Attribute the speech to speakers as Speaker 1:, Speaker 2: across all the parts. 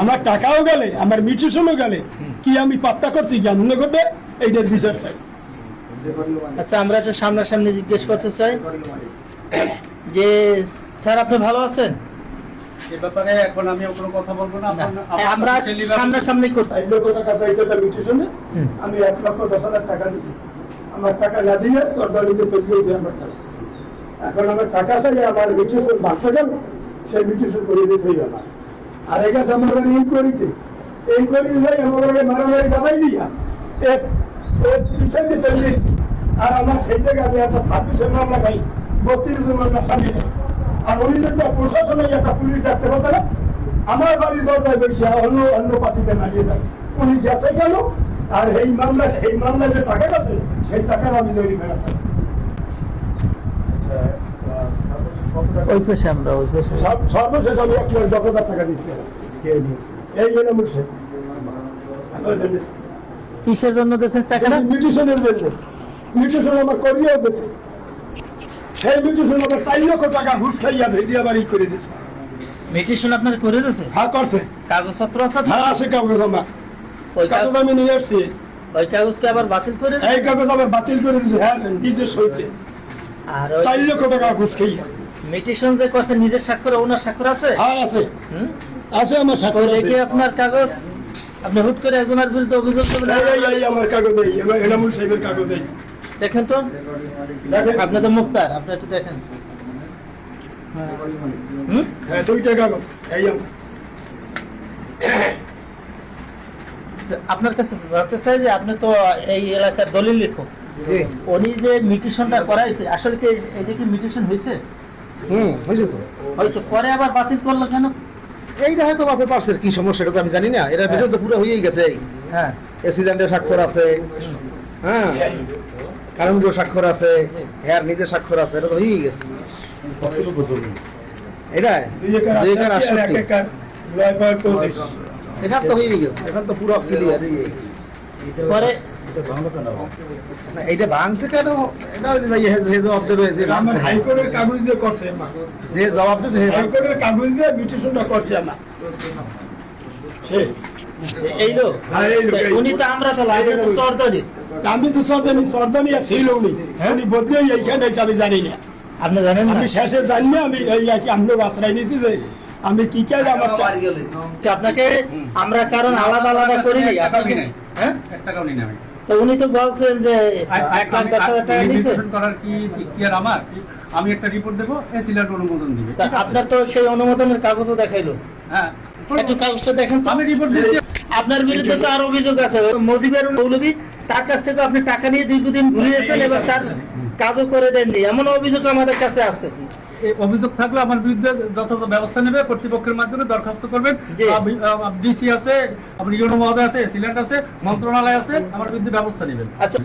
Speaker 1: আমার টাকাও গেলে আমার মিউচুশনও গেলে কি আমি পাপটা করছি জানুন করবে এইটার বিচার চাই।
Speaker 2: আচ্ছা আমরা একটু সামনাসামনি জিজ্ঞেস করতে চাই। যে স্যার আপনি ভালো আছেন?
Speaker 3: এ ব্যাপারে এখন আমি কোনো কথা বলব না।
Speaker 2: আমরা সামনাসামনি
Speaker 1: লক্ষ টাকা চাইছে আমি এক লক্ষ দশ হাজার টাকা দিছি। আমার টাকা না দিয়ে সরকারিতে চলে গিয়েছে আমার টাকা এখন আমার টাকা চাই আমার মিউচুশন বাঁচতে গেল সেই মিউচুশন করে দিতে হইবে না আর এই গেছে আমার ইনকোয়ারিতে ইনকোয়ারি যাই আমার মারামারি দাবাই দিয়া। এক পিছন আর আমার সেই জায়গায় একটা ছাব্বিশের মামলা খাই বত্রিশ মামলা সামিল হয়। আর উনি যদি প্রশাসনে একটা পুলিশ ডাকতে পারতো আমার বাড়ির দরজায় বসে অন্য অন্য পার্টিতে দাঁড়িয়ে যায় উনি গেছে কেন? আর এই মামলা এই মামলা যে টাকা গেছে, সেই টাকার আমি তৈরি বেড়াতাম
Speaker 2: ওই পেশে আমরা ওই পেশে।
Speaker 1: সর্বশেষ আমি এক লাখ দশ হাজার টাকা দিচ্ছিলাম এই জন্য বলছে।
Speaker 2: কিসের জন্য দিয়েছেন টাকাটা
Speaker 1: মিউটিশনের জন্য। মিউটিশন আমার করিয়েও দিয়েছে। সেই মিউটিশন আমার চার লক্ষ টাকা ঘুষ খাইয়া ভেজিয়া বাড়ি করে দিয়েছে।
Speaker 2: মেডিটেশন আপনার করে দিয়েছে?
Speaker 1: হ্যাঁ করছে।
Speaker 2: কাগজপত্র আছে?
Speaker 1: হ্যাঁ আছে কাগজ আমার।
Speaker 2: ওই
Speaker 1: কাগজ
Speaker 2: কাগজ
Speaker 1: আমি নিয়ে আসছি।
Speaker 2: ওই কাগজকে আবার বাতিল করে
Speaker 1: এই কাগজ আবার বাতিল করে দিয়েছে। হ্যাঁ নিজের সইতে।
Speaker 2: আর
Speaker 1: চার লক্ষ টাকা ঘুষ খাইয়া।
Speaker 2: যে করতে নিজের স্বাক্ষর ওনার স্বাক্ষর আছে?
Speaker 1: হ্যাঁ আছে? আছে আমার সাথে
Speaker 2: রেখে আপনার কাগজ। আপনি হুট করে একজনের বিরুদ্ধে অভিযোগ করবেন।
Speaker 1: আমার কাগজ এবার এনামুল সাহেবের কাগজ এই
Speaker 2: দেখেন তো। আপনি তো মুক্তার আপনি একটু দেখেন।
Speaker 1: হ্যাঁ দুইটা কাগজ। এই
Speaker 2: আপনার কাছে জানতে চাই যে আপনি তো এই এলাকার দলিল লেখক। উনি যে মিটিশনটা করাইছে আসলে কি যে কি মিটিশন হয়েছে?
Speaker 4: হুম বুঝলি তো?
Speaker 2: পরে আবার বাতিল করল কেন?
Speaker 4: এইটা হয়তো বাপে পার্সের কি সমস্যা এটা তো আমি জানি না। ভিতরে তো পুরো হয়েই গেছে।
Speaker 2: হ্যাঁ।
Speaker 4: এক্সিডেন্টের স্বাক্ষর আছে। হ্যাঁ। কারণ স্বাক্ষর আছে। হ্যাঁ নিজের স্বাক্ষর আছে এটা তো হয়েই গেছে। এটা?
Speaker 1: দুই একর আটষট্টি।
Speaker 4: এখান তো হয়েই গেছে। এখন তো পুরো ক্লিয়ার
Speaker 2: পরে
Speaker 4: ভাঙছে কেন?
Speaker 1: হাইকোর্টের কাগজ দিয়ে করছে
Speaker 4: যে জবাব দিচ্ছে
Speaker 1: হাইকোর্টের কাগজ দিয়ে করছে হ্যাঁ, আমি তো সর্দানি সর্দানি আর ছিল উনি। উনি বদলে এইখানে আমি জানি না।
Speaker 2: আপনি জানেন
Speaker 1: আমি শেষে জানি না আমি এই আর কি আশ্রয় নিয়েছি যে আমি কি কাজ আমার
Speaker 2: আপনাকে আমরা কারণ আলাদা আলাদা করি আপনাকে
Speaker 3: নাই।
Speaker 2: হ্যাঁ?
Speaker 3: এক টাকাও নিই। না আমি।
Speaker 2: তো উনি তো বলছেন যে
Speaker 3: করার কি আমার? আমি একটা রিপোর্ট দেবো অনুমোদন দিবে?
Speaker 2: আপনার তো সেই অনুমোদনের কাগজও দেখাইলো।
Speaker 3: হ্যাঁ।
Speaker 2: একটু কাগজটা দেখেন
Speaker 3: আমি রিপোর্ট দিচ্ছি
Speaker 2: আপনার বিরুদ্ধে তো আর অভিযোগ আছে। মজিবের মৌলবী তার কাছ থেকে আপনি টাকা নিয়ে দীর্ঘদিন ঘুরিয়েছেন এবার তার কাজও করে দেননি। এমন অভিযোগ আমাদের কাছে আছে।
Speaker 3: অভিযোগ থাকলে আমার বিরুদ্ধে যথাযথ ব্যবস্থা নেবে কর্তৃপক্ষের মাধ্যমে দরখাস্ত করবেন। ডিসি আছে আপনার ইউনো মহোদয় আছে সিলেন্ট আছে মন্ত্রণালয় আছে আমার বিরুদ্ধে ব্যবস্থা নেবেন।
Speaker 2: আচ্ছা।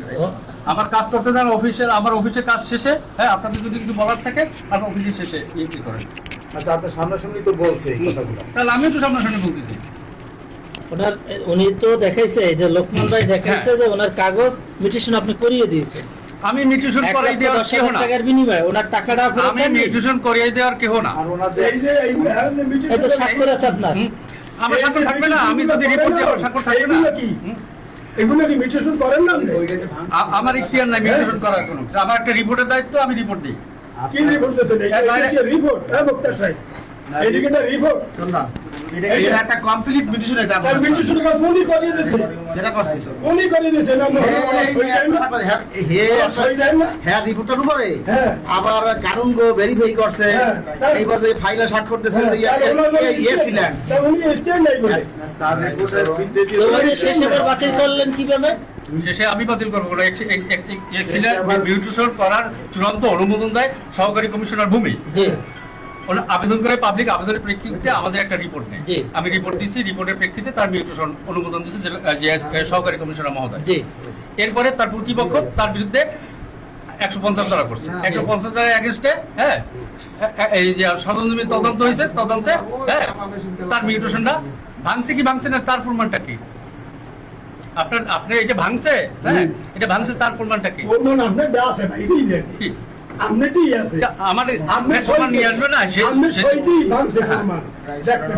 Speaker 3: আমার কাজ করতে যান অফিসের আমার অফিসের কাজ শেষে। হ্যাঁ আপনাদের যদি কিছু বলার থাকে আপনার অফিসের শেষে ইয়ে কি করেন।
Speaker 4: আচ্ছা আপনার সামনাসামনি তো বলছে
Speaker 3: তাহলে আমিও তো সামনাসামনি বলতেছি।
Speaker 2: ওনার উনি তো দেখাইছে যে লোকমান ভাই দেখাইছে যে ওনার কাগজ মিটিশন আপনি করিয়ে দিয়েছে
Speaker 3: আমি নিউট্রিশন করাই দেওয়ার কেহ না।
Speaker 2: টাকার বিনিময়ে ওনার টাকাটা ফেরত
Speaker 3: আমি দেওয়ার কেহ না।
Speaker 4: আর ওনার
Speaker 1: এই যে এই হ্যাঁ,
Speaker 2: তো স্বাক্ষর আছে আপনার।
Speaker 3: আমার স্বাক্ষর থাকবে না আমি যদি রিপোর্ট দিই আমার স্বাক্ষর থাকবে না।
Speaker 1: কি? এগুলো কি মিউটেশন করেন না আপনি?
Speaker 3: আমার ইখতিয়ার নাই নিউট্রিশন করার কোনো আমার একটা রিপোর্টের দায়িত্ব আমি রিপোর্ট দিই।
Speaker 1: কি রিপোর্ট দিয়েছেন?
Speaker 3: হ্যাঁ,
Speaker 1: রিপোর্ট হ্যাঁ মুক্তার সাহেব।
Speaker 4: এটা একটা কমপ্লিট মিটিশন এটা
Speaker 1: কাজ উনি করিয়ে
Speaker 4: যেটা করছিস
Speaker 1: উনি করিয়ে
Speaker 4: হ্যাঁ রিপোর্টের উপরে
Speaker 1: হ্যাঁ।
Speaker 4: আবার কারণ গো ভেরিফাই করছে
Speaker 1: হ্যাঁ।
Speaker 4: এইবার ফাইলে
Speaker 1: হ্যাঁ,
Speaker 4: ইয়ে
Speaker 1: উনি স্টেট নাই বলে
Speaker 4: তার রিপোর্টের
Speaker 2: বাতিল করলেন কীভাবে
Speaker 3: শেষে আমি বাতিল করব এক্সিলেন্ট করার চূড়ান্ত অনুমোদন দেয় সহকারী কমিশনার ভূমি আবেদন করে পাবলিক আবেদনের প্রেক্ষিতে আমাদের একটা রিপোর্ট নেই আমি রিপোর্ট দিচ্ছি রিপোর্টের প্রেক্ষিতে তার নিউট্রিশন অনুমোদন দিচ্ছে সহকারী কমিশনার মহোদয়। এরপরে তার প্রতিপক্ষ তার বিরুদ্ধে একশো পঞ্চাশ ধারা করছে। একশো পঞ্চাশ ধারা এগেনস্টে হ্যাঁ এই যে তদন্ত হয়েছে তদন্তে হ্যাঁ তার মিউটেশনটা ভাঙছে কি ভাঙছে না তার প্রমাণটা কি? আপনার আপনি এটা ভাঙছে হ্যাঁ এটা ভাঙছে তার প্রমাণটা কি?
Speaker 1: আপনার আছে ভাই
Speaker 3: কি?
Speaker 1: আছে
Speaker 3: আমার
Speaker 1: আপনি
Speaker 3: প্রমাণ নিয়ে আসবে না সে-
Speaker 1: আপনি সইটি ভাঙছে প্রমাণ। দেখবেন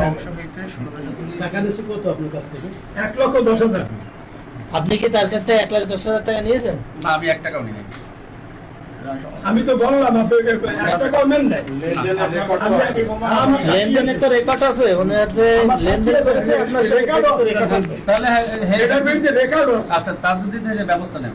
Speaker 5: টাকা নিচ্ছে কত আপনার কাছ থেকে?
Speaker 1: এক লক্ষ দশ হাজার।
Speaker 2: আপনি কি তার কাছে এক লাখ দশ হাজার টাকা নিয়েছেন?
Speaker 3: না আমি এক টাকাও নিই
Speaker 1: আমি তো বললাম আপনাকে নাই।
Speaker 2: লেনদেনের তো রেকর্ড আছে। মনে আছে।
Speaker 1: আমার
Speaker 2: লেনদেন করেছে
Speaker 1: আছে,
Speaker 2: আপনার রেকর্ড আছে।
Speaker 3: তাহলে হ্যাঁ, হ্যাঁ,
Speaker 1: রেকর্ড
Speaker 3: আচ্ছা তার যদি ব্যবস্থা নেন।